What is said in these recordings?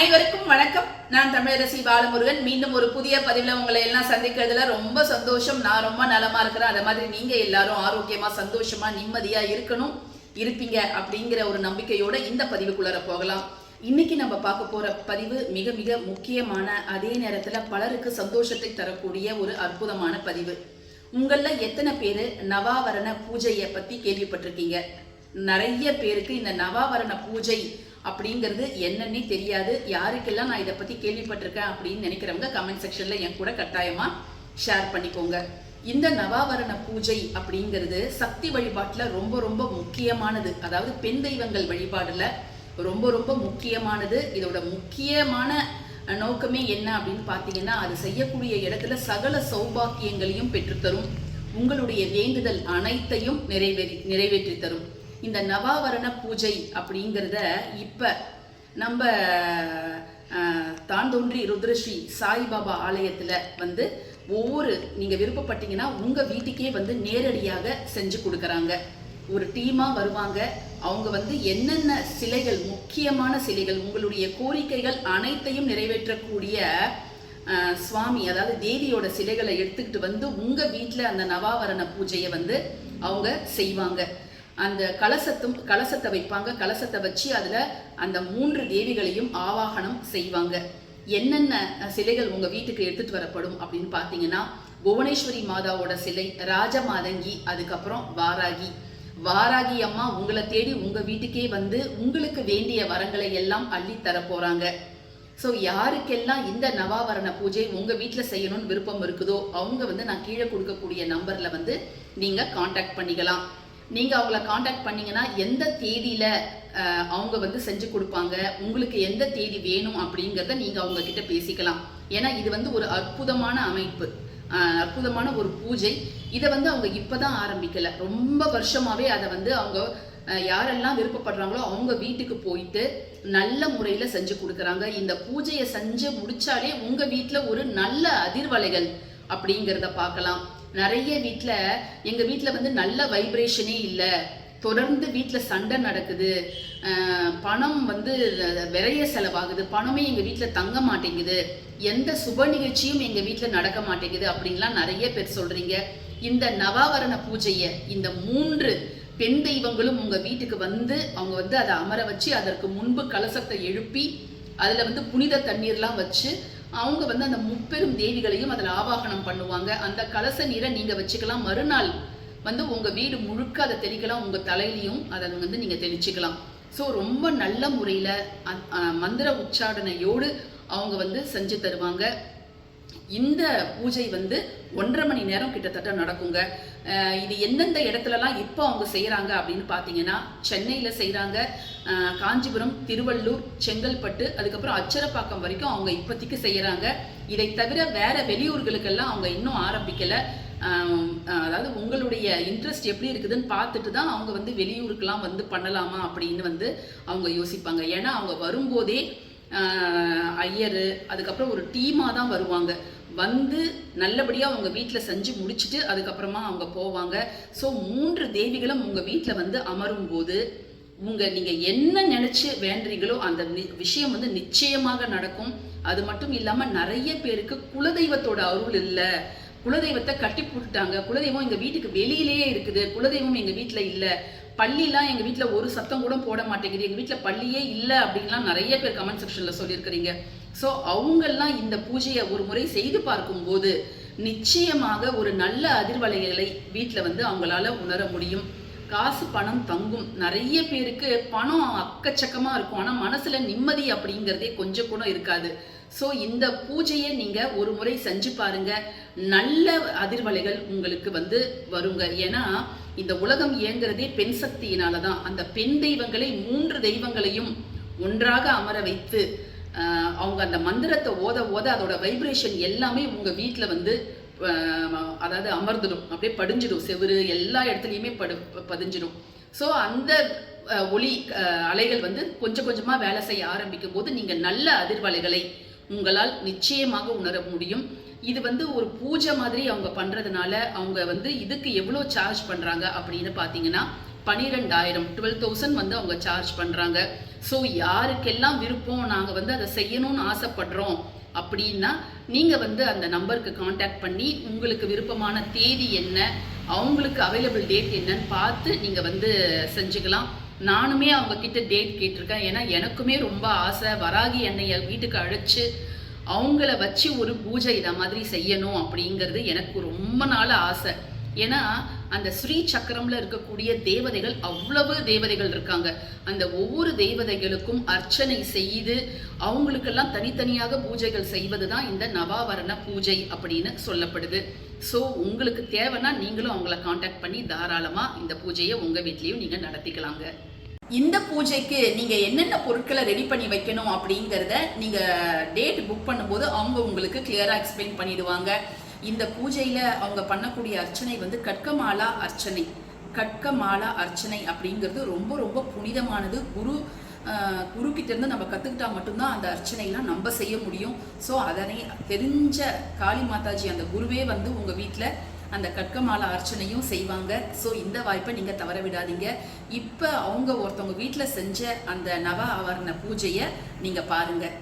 அனைவருக்கும் வணக்கம். நான் தமிழரசி பாலமுருகன். மீண்டும் ஒரு புதிய பதிவில் உங்களை எல்லாம் சந்திக்கிறதுல ரொம்ப சந்தோஷம். நான் ரொம்ப நலமா இருக்கிறேன். அதே மாதிரி நீங்க எல்லாரும் ஆரோக்கியமா சந்தோஷமா நிம்மதியா இருக்கணும் இருப்பீங்க அப்படிங்கிற ஒரு நம்பிக்கையோட இந்த பதிவுக்குள்ளார போகலாம். இன்னைக்கு நம்ம பார்க்க போற பதிவு மிக மிக முக்கியமான அதே நேரத்துல பலருக்கு சந்தோஷத்தை தரக்கூடிய ஒரு அற்புதமான பதிவு. உங்கள எத்தனை பேர் நவாவரண பூஜையை பத்தி கேள்விப்பட்டிருக்கீங்க? நிறைய பேருக்கு இந்த நவாவரண பூஜை அப்படிங்கிறது என்னன்னே தெரியாது. யாருக்கெல்லாம் நான் இதை பற்றி கேள்விப்பட்டிருக்கேன் அப்படின்னு நினைக்கிறவங்க கமெண்ட் செக்ஷனில் என் கூட கட்டாயமாக ஷேர் பண்ணிக்கோங்க. இந்த நவாவரண பூஜை அப்படிங்கிறது சக்தி வழிபாட்டில் ரொம்ப ரொம்ப முக்கியமானது. அதாவது பெண் தெய்வங்கள் வழிபாடில் ரொம்ப ரொம்ப முக்கியமானது. இதோட முக்கியமான நோக்கமே என்ன அப்படின்னு பார்த்தீங்கன்னா அது செய்யக்கூடிய இடத்துல சகல சௌபாக்கியங்களையும் பெற்றுத்தரும். உங்களுடைய வேண்டுதல் அனைத்தையும் நிறைவேறி நிறைவேற்றி தரும் இந்த நவாவரண பூஜை அப்படிங்கிறத இப்போ நம்ம தாந்தோன்றி ருத்ரஸ்ரீ சாய்பாபா ஆலயத்தில் வந்து ஒவ்வொரு நீங்கள் விருப்பப்பட்டீங்கன்னா உங்கள் வீட்டுக்கே வந்து நேரடியாக செஞ்சு கொடுக்குறாங்க. ஒரு டீமாக வருவாங்க. அவங்க வந்து என்னென்ன சிலைகள் முக்கியமான சிலைகள் உங்களுடைய கோரிக்கைகள் அனைத்தையும் நிறைவேற்றக்கூடிய சுவாமி அதாவது தேவியோட சிலைகளை எடுத்துக்கிட்டு வந்து உங்கள் வீட்டில் அந்த நவாவரண பூஜையை வந்து அவங்க செய்வாங்க. அந்த கலசத்தும் கலசத்தை வைப்பாங்க. கலசத்தை வச்சு அதில் அந்த மூன்று தேவிகளையும் ஆவாகனம் செய்வாங்க. என்னென்ன சிலைகள் உங்கள் வீட்டுக்கு எடுத்துட்டு வரப்படும் அப்படின்னு பார்த்தீங்கன்னா புவனேஸ்வரி மாதாவோட சிலை ராஜமாதங்கி அதுக்கப்புறம் வாராகி. வாராகி அம்மா உங்களை தேடி உங்கள் வீட்டுக்கே வந்து உங்களுக்கு வேண்டிய வரங்களை எல்லாம் அள்ளி தர ஸோ யாருக்கெல்லாம் இந்த நவாவரண பூஜை உங்கள் வீட்டில் செய்யணும்னு விருப்பம் இருக்குதோ அவங்க வந்து நான் கீழே கொடுக்கக்கூடிய நம்பரில் வந்து நீங்கள் காண்டாக்ட் பண்ணிக்கலாம். நீங்கள் அவங்கள காண்டாக்ட் பண்ணீங்கன்னா எந்த தேதியில் அவங்க வந்து செஞ்சு கொடுப்பாங்க உங்களுக்கு எந்த தேதி வேணும் அப்படிங்கிறத நீங்கள் அவங்க கிட்ட பேசிக்கலாம். ஏன்னா இது வந்து ஒரு அற்புதமான அமைப்பு. அற்புதமான ஒரு பூஜை. இதை வந்து அவங்க இப்பதான் ஆரம்பிக்கலை. ரொம்ப வருஷமாகவே அதை வந்து அவங்க யாரெல்லாம் விருப்பப்படுறாங்களோ அவங்க வீட்டுக்கு போயிட்டு நல்ல முறையில் செஞ்சு கொடுக்குறாங்க. இந்த பூஜையை செஞ்சு முடித்தாலே உங்கள் வீட்டில் ஒரு நல்ல அதிர்வலைகள் அப்படிங்கிறத பார்க்கலாம். நிறைய வீட்டில் எங்கள் வீட்டில் வந்து நல்ல வைப்ரேஷனே இல்லை. தொடர்ந்து வீட்டில் சண்டை நடக்குது. பணம் வந்து விரைய செலவாகுது. பணமே எங்கள் வீட்டில் தங்க மாட்டேங்குது. எந்த சுப நிகழ்ச்சியும் எங்கள் வீட்டில் நடக்க மாட்டேங்குது அப்படின்லாம் நிறைய பேர் சொல்கிறீங்க இந்த நவாவரண பூஜையை இந்த மூன்று பெண் தெய்வங்களும் உங்கள் வீட்டுக்கு வந்து அவங்க வந்து அதை அமர வச்சு அதற்கு முன்பு கலசத்தை எழுப்பி அதில் வந்து புனித தண்ணீர்லாம் வச்சு அவங்க வந்து அந்த முப்பெரும் தேவிகளையும் அதில் ஆவாகனம் பண்ணுவாங்க. அந்த கலச நீரை நீங்கள் வச்சுக்கலாம். மறுநாள் வந்து உங்கள் வீடு முழுக்க அதை தெளிக்கலாம். உங்கள் தலையிலையும் அதை வந்து நீங்கள் தெளிச்சுக்கலாம். ஸோ ரொம்ப நல்ல முறையில் மந்திர உச்சாடனையோடு அவங்க வந்து செஞ்சு தருவாங்க. இந்த பூஜை வந்து ஒன்றரை மணி நேரம் கிட்டத்தட்ட நடக்குங்க. இது எந்தெந்த இடத்துலலாம் இப்போ அவங்க செய்கிறாங்க அப்படின்னு பார்த்தீங்கன்னா சென்னையில் செய்கிறாங்க காஞ்சிபுரம் திருவள்ளூர் செங்கல்பட்டு அதுக்கப்புறம் அச்சரப்பாக்கம் வரைக்கும் அவங்க இப்போதைக்கு செய்கிறாங்க இதை தவிர வேற வெளியூர்களுக்கெல்லாம் அவங்க இன்னும் ஆரம்பிக்கலை. அதாவது உங்களுடைய இன்ட்ரெஸ்ட் எப்படி இருக்குதுன்னு பார்த்துட்டு தான் அவங்க வந்து வெளியூருக்கெல்லாம் வந்து பண்ணலாமா அப்படின்னு வந்து அவங்க யோசிப்பாங்க. ஏன்னா அவங்க வரும்போதே ஐயர் ஐயரு அதுக்கப்புறம் ஒரு டீமாக தான் வருவாங்க. வந்து நல்லபடியாக அவங்க வீட்டில் செஞ்சு முடிச்சுட்டு அதுக்கப்புறமா அவங்க போவாங்க. ஸோ மூன்று தேவிகளும் உங்கள் வீட்டில் வந்து அமரும் போது உங்கள் நீங்கள் என்ன நினச்சி வேண்டுறீங்களோ அந்த விஷயம் வந்து நிச்சயமாக நடக்கும். அது மட்டும் இல்லாமல் நிறைய பேருக்கு குலதெய்வத்தோட அருள் இல்லை. குலதெய்வத்தை கட்டி போட்டுட்டாங்க. குலதெய்வம் எங்கள் வீட்டுக்கு வெளியிலேயே இருக்குது. குலதெய்வம் எங்கள் வீட்டில் இல்லை. பள்ளிலாம் எங்கள் வீட்டில் ஒரு சத்தம் கூட போட மாட்டேங்குது. எங்கள் வீட்டில் பள்ளியே இல்லை அப்படின்லாம் நிறைய பேர் கமெண்ட் செக்ஷனில் சொல்லியிருக்கிறீங்க. ஸோ அவங்கெல்லாம் இந்த பூஜையை ஒரு முறை செய்து பார்க்கும்போது நிச்சயமாக ஒரு நல்ல அதிர்வலைகளை வீட்டில் வந்து அவங்களால உணர முடியும். காசு பணம் தங்கும். நிறைய பேருக்கு பணம் அக்கச்சக்கமாக இருக்கும். ஆனால் மனசில் நிம்மதி அப்படிங்கிறதே கொஞ்சம் கூட இருக்காது. ஸோ இந்த பூஜையை நீங்கள் ஒரு முறை செஞ்சு பாருங்க. நல்ல அதிர்வலைகள் உங்களுக்கு வந்து வருங்க. ஏன்னா இந்த உலகம் இயங்குறதே பெண் சக்தியினால தான் அந்த பெண் தெய்வங்களை மூன்று தெய்வங்களையும் ஒன்றாக அமர வைத்து அவங்க அந்த மந்திரத்தை ஓத ஓத அதோட வைப்ரேஷன் எல்லாமே உங்க வீட்டில் வந்து அதாவது அமர்ந்துடும். அப்படியே படிஞ்சிடும். செவுரு எல்லா இடத்துலையுமே படு பதிஞ்சிடும். ஸோ அந்த ஒளி அலைகள் வந்து கொஞ்சம் கொஞ்சமாக வேலை செய்ய ஆரம்பிக்கும் போது நீங்கள் நல்ல அதிர்வலைகளை உங்களால் நிச்சயமாக உணர முடியும். இது வந்து ஒரு பூஜை மாதிரி அவங்க பண்ணுறதுனால அவங்க வந்து இதுக்கு எவ்வளோ சார்ஜ் பண்ணுறாங்க அப்படின்னு பார்த்தீங்கன்னா பனிரெண்டாயிரம் டுவெல் தௌசண்ட் வந்து அவங்க சார்ஜ் பண்ணுறாங்க ஸோ யாருக்கெல்லாம் விருப்பம் நாங்கள் வந்து அதை செய்யணும்னு ஆசைப்படுறோம் அப்படின்னா நீங்கள் வந்து அந்த நம்பருக்கு காண்டாக்ட் பண்ணி உங்களுக்கு விருப்பமான தேதி என்ன அவங்களுக்கு அவைலபிள் டேட் என்னன்னு பார்த்து நீங்கள் வந்து செஞ்சுக்கலாம். நானுமே அவங்கக்கிட்ட டேட் கேட்டிருக்கேன். ஏன்னா எனக்குமே ரொம்ப ஆசை. வராகி எண்ணெயை வீட்டுக்கு அழைச்சி அவங்கள வச்சு ஒரு பூஜை இதை மாதிரி செய்யணும் அப்படிங்கிறது எனக்கு ரொம்ப நாள் ஆசை. ஏன்னா அந்த ஸ்ரீ சக்கரம்ல இருக்கக்கூடிய தேவதைகள் அவ்வளவு தேவதைகள் இருக்காங்க. அந்த ஒவ்வொரு தேவதைகளுக்கும் அர்ச்சனை செய்து அவங்களுக்கெல்லாம் தனித்தனியாக பூஜைகள் செய்வது தான் இந்த நவாவரண பூஜை அப்படின்னு சொல்லப்படுது. ஸோ உங்களுக்கு தேவைன்னா நீங்களும் அவங்கள காண்டாக்ட் பண்ணி தாராளமாக இந்த பூஜையை உங்கள் வீட்லேயும் நீங்கள் நடத்திக்கலாங்க. இந்த பூஜைக்கு நீங்க என்னென்ன பொருட்களை ரெடி பண்ணி வைக்கணும் அப்படிங்கிறத நீங்க டேட் புக் பண்ணும்போது அவங்க உங்களுக்கு கிளியரா எக்ஸ்பிளைன் பண்ணிடுவாங்க. இந்த பூஜையில் அவங்க பண்ணக்கூடிய அர்ச்சனை வந்து கட்கமாலா அர்ச்சனை. கட்கமாலா அர்ச்சனை அப்படிங்கிறது ரொம்ப ரொம்ப புனிதமானது. குரு குருக்கிட்டேருந்து இருந்து நம்ம கற்றுக்கிட்டா மட்டும்தான் அந்த அர்ச்சனைலாம் நம்ம செய்ய முடியும். ஸோ அதனை தெரிஞ்ச காளி மாதாஜி அந்த குருவே வந்து உங்கள் வீட்டில் அந்த கட்கமாலா அர்ச்சனையும் செய்வாங்க. ஸோ இந்த வாய்ப்பை நீங்கள் தவற விடாதீங்க. இப்போ அவங்க ஒருத்தவங்க வீட்டில் செஞ்ச அந்த நவ ஆவரண பூஜையை நீங்கள் பாருங்கள்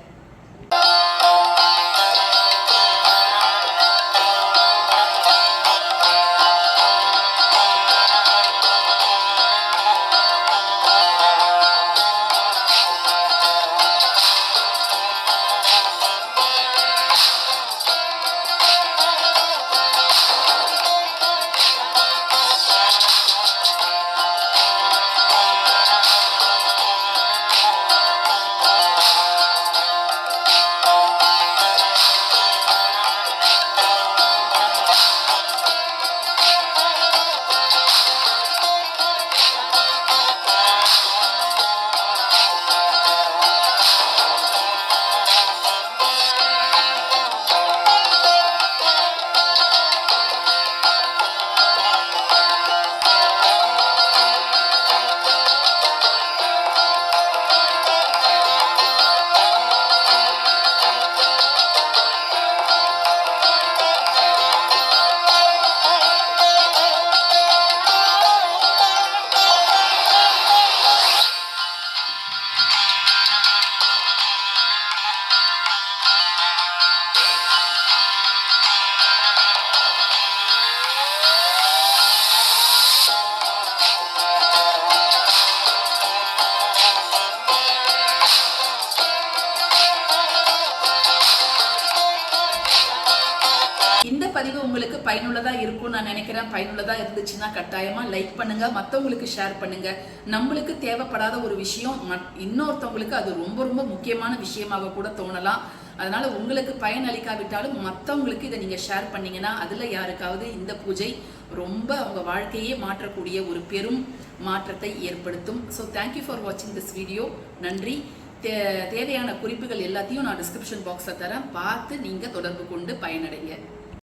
இந்த பதிவு உங்களுக்கு பயனுள்ளதா இருக்கும் நான் நினைக்கிறேன். பயனுள்ளதா இருந்துச்சுன்னா கட்டாயமா லைக் பண்ணுங்க. மற்றவங்களுக்கு ஷேர் பண்ணுங்க. நம்மளுக்கு தேவைப்படாத ஒரு விஷயம் மத்- இன்னொருத்தவங்களுக்கு அது ரொம்ப ரொம்ப முக்கியமான விஷயமாக கூட தோணலாம். அதனால உங்களுக்கு பயன் அளிக்காவிட்டாலும் மற்றவங்களுக்கு இதை நீங்க ஷேர் பண்ணீங்கன்னா அதுல யாருக்காவது இந்த பூஜை ரொம்ப அவங்க வாழ்க்கையே மாற்றக்கூடிய ஒரு பெரும் மாற்றத்தை ஏற்படுத்தும். ஸோ தேங்க்யூ ஃபார் வாட்சிங் திஸ் வீடியோ நன்றி. தே- தேவையான குறிப்புகள் எல்லாத்தையும் நான் டிஸ்கிரிப்ஷன் பாக்ஸில் தரேன். பார்த்து நீங்கள் தொடர்பு கொண்டு பயனடைங்க.